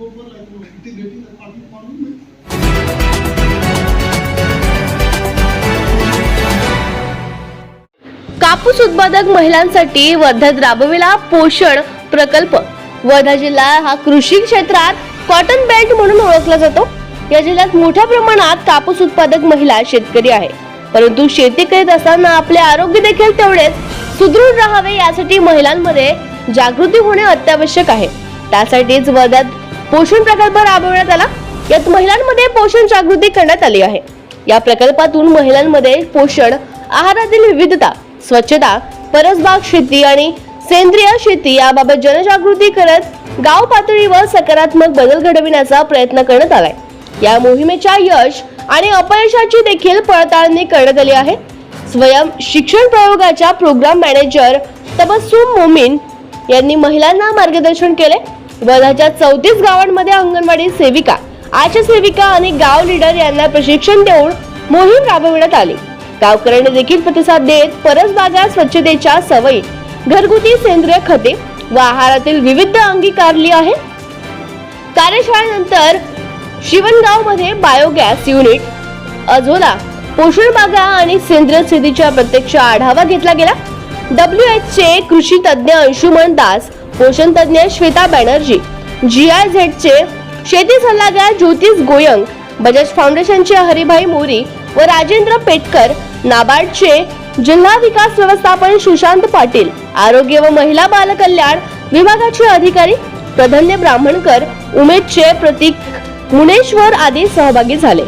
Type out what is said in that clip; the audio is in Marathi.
कापूस उत्पादक महिलांसाठी वर्ध्यात राबविला पोषण प्रकल्प. वर्धा जिल्हा हा कृषी क्षेत्रात कॉटन बेल्ट म्हणून ओळखला जातो. या जिल्ह्यात मोठ्या प्रमाणात कापूस उत्पादक महिला शेतकरी आहे. परंतु शेती करीत असताना आपले आरोग्य देखील तेवढेच सुदृढ राहावे यासाठी महिलांमध्ये जागृती होणे अत्यावश्यक आहे. त्यासाठीच वर्ध्यात पोषण प्रकल्प राबवण्यात आला. यात महिलांमध्ये पोषण जागृती करण्यात आली आहे. या प्रकल्पातून महिलांमध्ये पोषण आहारातील विविधता स्वच्छता परसबाग शेती आणि सेंद्रिय शेती याबाबत जनजागृती करत गाव पातळीवर सकारात्मक बदल घडविण्याचा प्रयत्न करण्यात आलाय. या मोहिमेच्या यश आणि अपयशाची देखील पडताळणी करण्यात आली आहे. स्वयं शिक्षण प्रयोगाच्या प्रोग्राम मॅनेजर तबस्सुम मोमीन यांनी महिलांना मार्गदर्शन केले. वर्धाच्या चौतीस गावांमध्ये अंगणवाडी सेविका आशा सेविका आणि गाव लीडर यांना प्रशिक्षण देऊन मोहीम राबविण्यात आली. गावकऱ्यांनी देखील प्रतिसाद देत परस बाजार स्वच्छतेच्या सवयी घरगुती सेंद्रिय खते व आहारातील विविध अंगीकारली आहे कार्यशाळेनंतर शिवणगावमध्ये बायोगॅस युनिट अजोला पोषण बागा आणि सेंद्रिय शेतीचा प्रत्यक्ष आढावा घेतला गेला. डब्ल्यू एच चे कृषी तज्ज्ञ अंशुमन दास पोषण तज्ज्ञ श्वेता बॅनर्जी जी आय झेडचे शेती सल्लागार ज्योतिष गोयंग बजाज फाउंडेशनचे हरिभाई मोरी व राजेंद्र पेटकर नाबार्डचे जिल्हा विकास व्यवस्थापन सुशांत पाटील आरोग्य व महिला बालकल्याण विभागाचे अधिकारी प्रधन्य ब्राह्मणकर उमेदचे प्रतीक मुनेश्वर आदी सहभागी झाले.